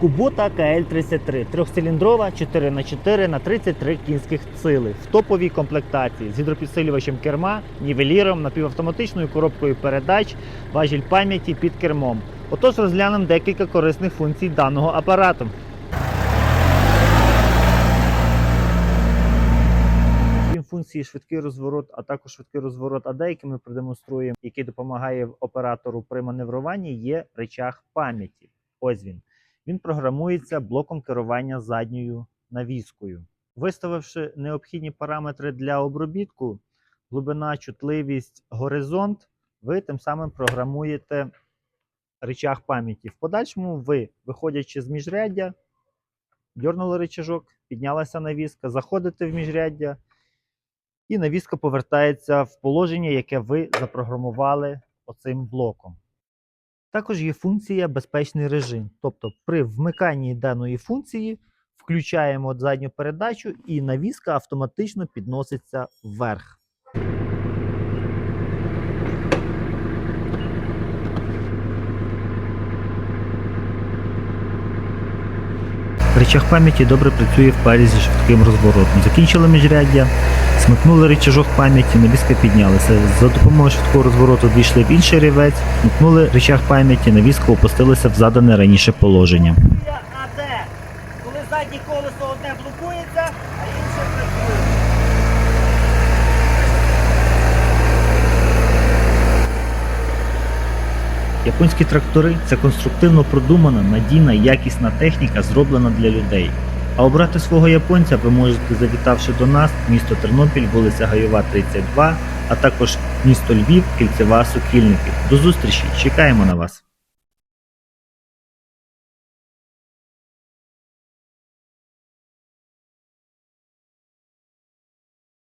Kubota KL33 трьохциліндрова 4х4 на 33 кінських сили в топовій комплектації з гідропідсилювачем керма, нівеліром, напівавтоматичною коробкою передач, важіль пам'яті під кермом. Отож розглянемо декілька корисних функцій даного апарату. Функції швидкий розворот, а також швидкий розворот АД, який ми продемонструємо, який допомагає оператору при маневруванні, є речах пам'яті. Ось він. Він програмується блоком керування задньою навіскою. Виставивши необхідні параметри для обробітку, глибина, чутливість, горизонт, ви тим самим програмуєте речах пам'яті. В подальшому ви, виходячи з міжряддя, дьорнули рычажок, піднялася навіска, заходите в міжряддя, і навіска повертається в положення, яке ви запрограмували оцим блоком. Також є функція безпечний режим. Тобто при вмиканні даної функції включаємо задню передачу і навіска автоматично підноситься вверх. Речах пам'яті добре працює в парі зі швидким розворотом. Закінчили міжряддя, смикнули речажок пам'яті, навіска піднялася. За допомогою швидкого розвороту війшли в інший рівець, смикнули речах пам'яті, навіска опустилися в задане раніше положення. Японські трактори це конструктивно продумана, надійна, якісна техніка, зроблена для людей. А обрати свого японця ви можете завітавши до нас, місто Тернопіль, вулиця Гайова, 32, а також місто Львів, Кільцева, Сокільники. До зустрічі! Чекаємо на вас!